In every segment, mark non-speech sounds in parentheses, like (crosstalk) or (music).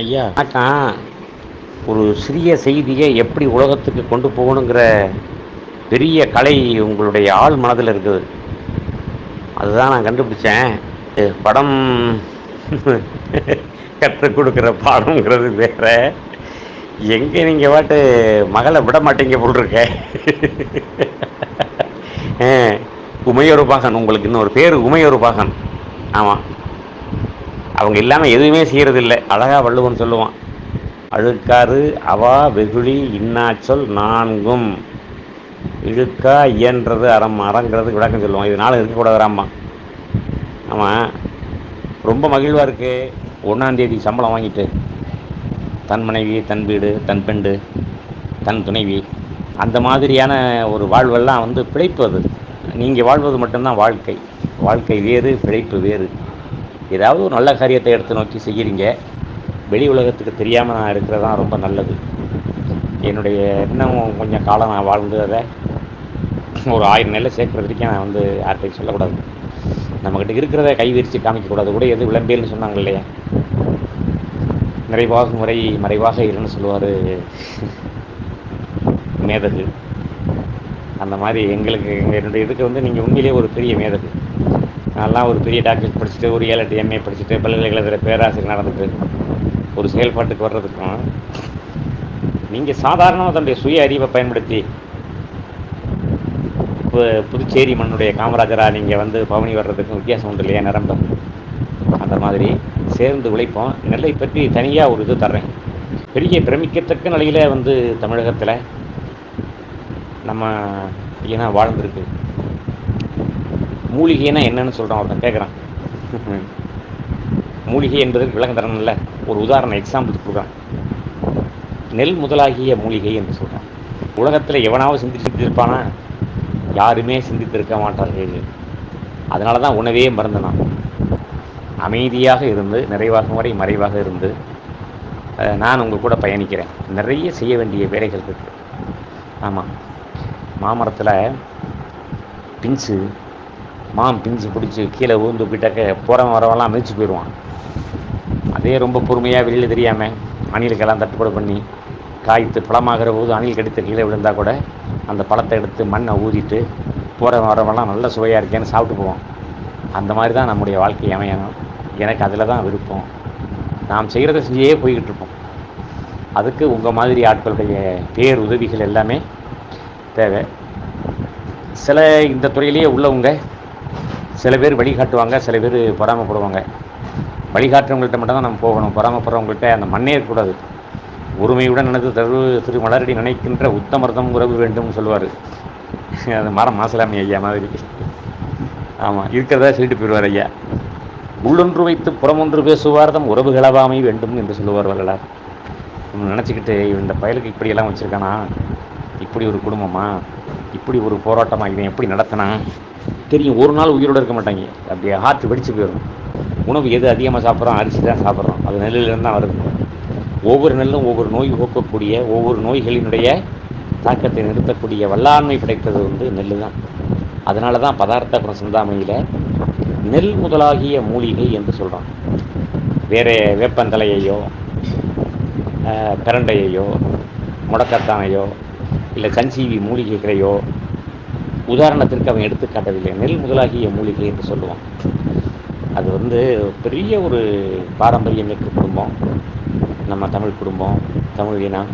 ஐயா வணக்கம் ஒரு சிறிய செய்தியை எப்படி உலகத்துக்கு கொண்டு போகணுங்கிற பெரிய கலை உங்களுடைய ஆள் மனதில் இருக்குது. அதுதான் நான் கண்டுபிடிச்சேன். படம் (laughs) கற்றுக் கொடுக்குற பாடம்ங்கிறது வேற. எங்கே நீங்கள் பாட்டு மகளை விட மாட்டீங்க போட்டிருக்க (laughs) உமையொரு பாகன் உங்களுக்கு இன்னொரு பேர் உமையொரு பாகன். ஆமாம் அவங்க இல்லாமல் எதுவுமே செய்கிறதில்லை அழகாக வள்ளுவன் சொல்லுவான் அழுக்காறு அவா வெகுளி இன்னாச்சொல் நான்கும். இழுக்கா இயன்றது அறம் அறங்கிறது விளக்கம் சொல்லுவான். இது நாளும் இருக்கக்கூடாதுராம்மா ஆமாம் ரொம்ப மகிழ்வாக இருக்குது ஒன்றாந்தேதி சம்பளம் வாங்கிட்டு தன் மனைவி தன் வீடு தன் பெண்டு தன் துணைவி. அந்த மாதிரியான ஒரு வாழ்வெல்லாம் வந்து பிழைப்பு அது. நீங்கள் வாழ்வது மட்டும்தான் வாழ்க்கை. வாழ்க்கை வேறு பிழைப்பு வேறு. ஏதாவது ஒரு நல்ல காரியத்தை எடுத்து நோக்கி செய்கிறீங்க வெளி உலகத்துக்கு தெரியாமல் நான் இருக்கிறது தான் ரொம்ப நல்லது. என்னுடைய இன்னும் கொஞ்சம் காலம் நான் வாழ்ந்து அதை ஒரு ஆயிரம் நெல்லை சேர்க்குற வரைக்கும் நான் வந்து யார்கிட்டையும் சொல்லக்கூடாது. நம்மக்கிட்ட இருக்கிறத கை விரித்து காமிக்கக்கூடாது. கூட எது விளம்பேல்னு சொன்னாங்க இல்லையா? நிறைவாக முறை மறைவாக இல்லைன்னு சொல்லுவார் மேதகு. அந்த மாதிரி எங்களுக்கு எங்கள் என்னுடைய இதுக்கு வந்து நீங்கள் உண்மையிலேயே ஒரு பெரிய மேதகு. நான்லாம் ஒரு பெரிய டாக்டர் படிச்சுட்டு ஒரு ஏழு எட்டு எம்ஏ படிச்சுட்டு பல்கலைக்கழகத்தில் பேராசிரியர் நடந்துட்டு ஒரு செயல்பாட்டுக்கு வர்றதுக்கும் நீங்கள் சாதாரணமாக தன்னுடைய சுய அறிவை பயன்படுத்தி இப்போ புதுச்சேரி மண்ணுடைய காமராஜரா நீங்கள் வந்து பவனி வர்றதுக்கும் வித்தியாசம் உண்டு இல்லையா நிரம்ப? அந்த மாதிரி சேர்ந்து உழைப்போம். நெல்லை பற்றி தனியாக ஒரு இது தர்றேன். பெரிய பிரமிக்கத்தக்க நிலையில் வந்து தமிழகத்தில் நம்ம ஏன்னா வாழ்ந்துருக்கு. மூலிகைனா என்னன்னு சொல்கிறான் ஒருத்தன் கேட்குறான் (laughs) மூலிகை என்பதற்கு விளக்கம் தரணும்ல. ஒரு உதாரணம் எக்ஸாம்பிள் கொடுக்குறான். நெல் முதலாகிய மூலிகை என்று சொல்கிறான் உலகத்தில் எவனாவது சிந்திச்சிருப்பானா? யாருமே சிந்தித்திருக்க மாட்டார்கள் அதனால தான் உணவே மறந்தனான் அமைதியாக இருந்து நிறைவாகும் வரை மறைவாக இருந்து நான் உங்கள் கூட பயணிக்கிறேன். நிறைய செய்ய வேண்டிய வேலைகள் இருக்கு. ஆமாம் மாமரத்தில் பிஞ்சு மாம் பிஞ்சு பிடிச்சி கீழே ஊந்து போயிட்டாக்க போகிறவன் வரவெல்லாம் மிதிச்சு போயிடுவான். அதே ரொம்ப பொறுமையாக வெளியில் தெரியாமல் அணிலுக்கெல்லாம் தட்டுப்பாடு பண்ணி காய்த்து பழமாகிற போது அணில் கடித்து கீழே விழுந்தால் கூட அந்த பழத்தை எடுத்து மண்ணை ஊதிட்டு போகிறவன் வரவெல்லாம் நல்ல சுவையாக இருக்கேன்னு சாப்பிட்டு போவான். அந்த மாதிரி தான் நம்முடைய வாழ்க்கை அமையணும். எனக்கு அதில் தான் விருப்பம். நாம் செய்கிறத செஞ்சே போய்கிட்டு இருப்போம். அதுக்கு உங்கள் மாதிரி ஆட்களுடைய பேர் உதவிகள் எல்லாமே தேவை. சில இந்த துறையிலேயே உள்ளவங்க சில பேர் வழிகாட்டுவாங்க சில பேர் பொறாமப்படுவாங்க. வழிகாட்டுறவங்கள்ட்ட மட்டும் தான் நம்ம போகணும். பொறாமப்படுறவங்கள்ட்ட அந்த மண்ணே இருக்கக்கூடாது. ஒருமையுடன் நினைத்து தரு திரு மலரடி நினைக்கின்ற உத்தமர்தம் உறவு வேண்டும் சொல்லுவார் அது மரம் மாசலாமி ஐயா மாதிரி. ஆமாம் இருக்கிறதா சொல்லிட்டு போயிடுவார் ஐயா. உள்ளொன்று வைத்து புறமொன்று பேசுவார் தம் உறவுகளவாமை வேண்டும் என்று சொல்லுவார் வரலாறு நினச்சிக்கிட்டு இந்த பயலுக்கு இப்படியெல்லாம் வச்சுருக்கானா? இப்படி ஒரு குடும்பமா? இப்படி ஒரு போராட்டமாக இவன் எப்படி நடத்தினா தெரியும். ஒரு நாள் உயிரோடு இருக்க மாட்டாங்க. அப்படியே ஹார்ட் வெடிச்சு போயிடும். உணவு எது அதிகமாக சாப்பிட்றோம் அரிசி தான் சாப்பிட்றோம். அது நெல்லிலிருந்து தான் வருது ஒவ்வொரு நெல்லும் ஒவ்வொரு நோய் போக்கக்கூடிய ஒவ்வொரு நோய்களினுடைய தாக்கத்தை நிறுத்தக்கூடிய வல்லாண்மை படைத்தது வந்து நெல் தான். அதனால தான் பதார்த்த அப்புறம் சிந்தாமணியில் நெல் முதலாகிய மூலிகை என்று சொல்கிறோம் வேறு வேப்பந்தலையையோ பிரண்டையையோ முடக்கத்தானையோ இல்லை சஞ்சீவி மூலிகைகளையோ உதாரணத்திற்கு அவன் எடுத்துக்காட்டவில்லை நெல் முதலாகிய மூலிகை என்று சொல்லுவான் அது வந்து பெரிய ஒரு பாரம்பரியம் மிக்க குடும்பம். நம்ம தமிழ் குடும்பம் தமிழ் இனம்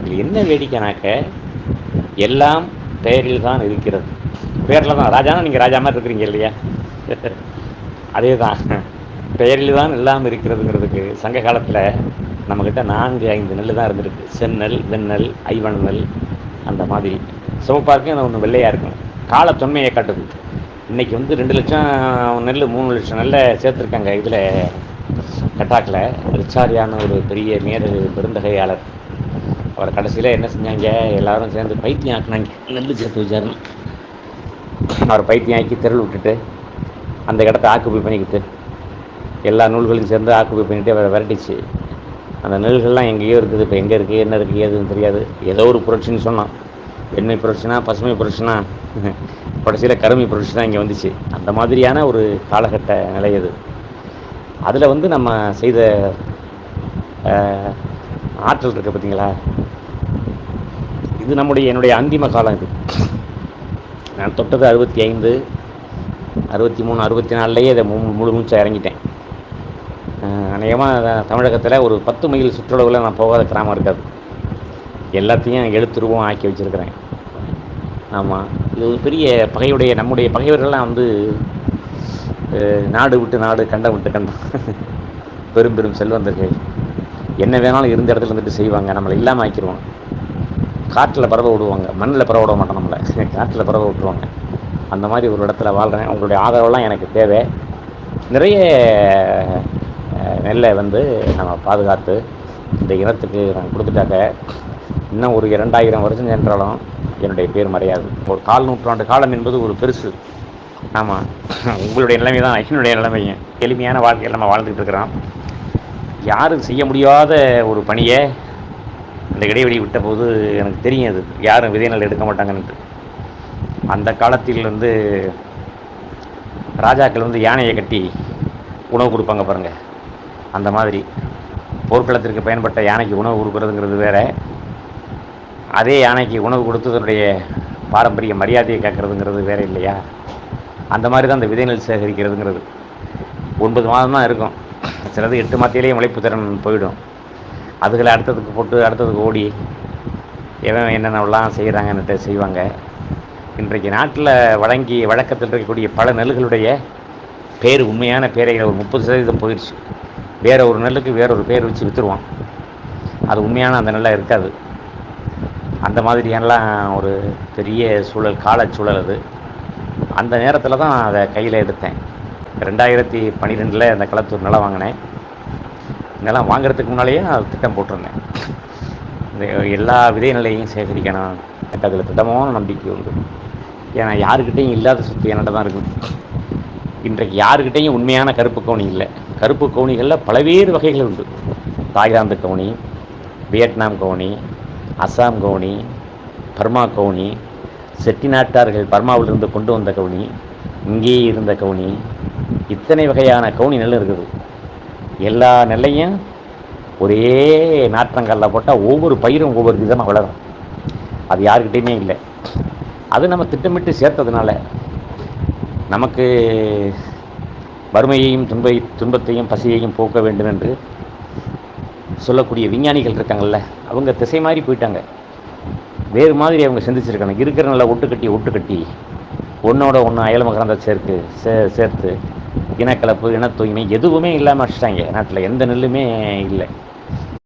இதில் என்ன வேடிக்கைனாக்க எல்லாம் பெயரில் தான் இருக்கிறது. பேரில் தான். ராஜானா நீங்கள் ராஜா மாதிரி இருக்கிறீங்க இல்லையா? அதே தான் பெயரில் தான் எல்லாம் இருக்கிறதுங்கிறதுக்கு சங்க காலத்தில் நம்மக்கிட்ட நான்கு ஐந்து நெல் தான் இருந்திருக்கு. செந்நெல் வெண்ணெல் ஐவன் நெல் அந்த மாதிரி. சிவப்பாக இருக்கும் ஒன்று வெள்ளையாக இருக்கும். கால தொன்மையை காட்டுது. இன்றைக்கி வந்து ரெண்டு லட்சம் நெல் மூணு லட்சம் நெல்லை சேர்த்துருக்காங்க. இதில் கட்டாக்கில் ரிச்சாரியான ஒரு பெரிய மேரு பெருந்தகையாளர். அவர் கடைசியில் என்ன செஞ்சாங்க? எல்லாரும் சேர்ந்து பைத்தியம் ஆக்கினாங்க. நெல் சேர்த்து வச்சாருன்னு அவர் பைத்தியம் ஆக்கி திரள் விட்டுட்டு அந்த இடத்த ஆக்குப்பை பண்ணிக்கிட்டு எல்லா நூல்களையும் சேர்ந்து ஆக்குப்பை பண்ணிட்டு அவரை விரட்டிச்சு. அந்த நெல்கள்லாம் எங்கேயோ இருக்குது. இப்போ எங்கே இருக்குது என்ன இருக்குது எதுன்னு தெரியாது. ஏதோ ஒரு புரட்சின்னு சொன்னான் வெண்மை புரட்சினா பசுமை புரட்சினா (laughs) கடைசியில் கருமை புரட்சி தான் இங்கே வந்துச்சு. அந்த மாதிரியான ஒரு காலகட்ட நிலை அது. அதில் வந்து நம்ம செய்த ஆற்றல் இருக்குது பார்த்தீங்களா இது நம்முடைய என்னுடைய அந்திம காலம் இது. நான் தொட்டது அறுபத்தி ஐந்து அறுபத்தி மூணு அறுபத்தி நாலுலேயே இதை மு முழு மூச்சா இறங்கிட்டேன். அநேகமாக தமிழகத்தில் ஒரு பத்து மைல் சுற்றளவில் நான் போகாத கிராமம் இருக்காது. எல்லாத்தையும் எழுத்துருவம் ஆக்கி வச்சுருக்கிறேன். ஆமாம் இது ஒரு பெரிய பகையுடைய நம்முடைய பகைவர்கள்லாம் வந்து நாடு விட்டு நாடு கண்டம் விட்டு கண்டம். (laughs) பெரும் பெரும் செல்வந்தர்கள். என்ன வேணாலும் இருந்த இடத்துல இருந்துட்டு செய்வாங்க. நம்மளை இல்லாமல் ஆக்கிடுவாங்க காற்றில் பரவ விடுவாங்க. மண்ணில் பரவ விட மாட்டோம் நம்மளை. (laughs) காற்றில் பரவ விட்டுருவாங்க. அந்த மாதிரி ஒரு இடத்துல வாழ்கிறேன் உங்களுடைய ஆதரவெல்லாம் எனக்கு தேவை. நிறைய நெல்லை வந்து நம்ம பாதுகாத்து இந்த இனத்துக்கு நான் கொடுத்துட்டாக்க இன்னும் ஒரு இரண்டாயிரம் வருஷம் சென்றாலும் என்னுடைய பேர் மறையாது. ஒரு கால் நூற்றாண்டு காலம் என்பது ஒரு பெருசு. ஆமாம் உங்களுடைய நிலைமை தான் என்னுடைய நிலைமைங்க எளிமையான வாழ்க்கையில் நம்ம வாழ்ந்துட்டு இருக்கிறோம். யாரும் செய்ய முடியாத ஒரு பணியை அந்த இடைவெளி விட்ட போது எனக்கு தெரியும் அது. யாரும் விதைநெல் எடுக்க மாட்டாங்கன்ட்டு. அந்த காலத்தில் வந்து ராஜாக்கள் வந்து யானையை கட்டி உணவு கொடுப்பாங்க பாருங்கள் அந்த மாதிரி போர்க்களத்திற்கு பயன்பட்ட யானைக்கு உணவு கொடுக்கறதுங்கிறது வேறு. அதே யானைக்கு உணவு கொடுத்து தன்னுடைய பாரம்பரிய மரியாதையை கேட்குறதுங்கிறது வேறு இல்லையா? அந்த மாதிரி தான் அந்த விதைநெல் சேகரிக்கிறதுங்கிறது. ஒன்பது மாதம் தான் இருக்கும். சிலது எட்டு மாதத்திலேயே முளைப்பு திறன் போயிடும். அதுகளை அடுத்ததுக்கு போட்டு அடுத்ததுக்கு ஓடி எவன் என்னென்னலாம் செய்கிறாங்கன்னுட்டு செய்வாங்க. இன்றைக்கு நாட்டில் வழங்கி வழக்கத்தில் இருக்கக்கூடிய பல நெல்களுடைய பேர் உண்மையான பேரைகள் ஒரு முப்பது சதவீதம் போயிடுச்சு. வேற ஒரு நெல்லுக்கு வேற ஒரு பேர் வச்சு விற்றுருவான் அது உண்மையான அந்த நெல்லாக இருக்காது. அந்த மாதிரியெல்லாம் ஒரு பெரிய சூழல் காலச்சூழல் அது. அந்த நேரத்தில் தான் அதை கையில் எடுத்தேன். ரெண்டாயிரத்தி பன்னிரெண்டில் அந்த களத்தூர் நிலம் வாங்கினேன். நிலம் வாங்குறதுக்கு முன்னாலேயே நான் திட்டம் போட்டிருந்தேன். இந்த எல்லா விதை நிலையையும் சேகரிக்கணும். எனக்கு அதில் திட்டமான நம்பிக்கை உண்டு. ஏன்னா யாருக்கிட்டையும் இல்லாத சொத்து என்னட்ட தான் இருக்குது இன்றைக்கு யாருக்கிட்டையும் உண்மையான கருப்பு கவுனி இல்லை. கருப்பு கவுனிகளில் பல்வேறு வகைகள் உண்டு. தாய்லாந்து கவுனி வியட்நாம் கவுனி அஸ்ஸாம் கவுனி பர்மா கவுனி செட்டிநாட்டார்கள் பர்மாவிலிருந்து கொண்டு வந்த கவுனி இங்கேயே இருந்த கவுனி இத்தனை வகையான கவுனி நெல் இருக்குது. எல்லா நெல்லையும் ஒரே நாற்றங்கல்ல போட்டால் ஒவ்வொரு பயிரும் ஒவ்வொரு விதமாக வளரும். அது யாருக்கிட்டேயுமே இல்லை. அது நம்ம திட்டமிட்டு சேர்த்ததுனால நமக்கு வறுமையையும் துன்பை துன்பத்தையும் பசியையும் போக்க வேண்டும் என்று சொல்லக்கூடிய விஞ்ஞானிகள் இருக்காங்கல்ல அவங்க திசை மாதிரி போயிட்டாங்க. வேறு மாதிரி அவங்க சிந்திச்சிருக்காங்க இருக்கிற நல்லா ஒட்டுக்கட்டி ஒட்டுக்கட்டி ஒன்றோட ஒன்று அயலமகரந்த சேர்க்கு சே சேர்த்து இனக்கலப்பு இன தூய்மை எதுவுமே இல்லாமல் வச்சுட்டாங்க நாட்டில் எந்த நெல்லுமே இல்லை.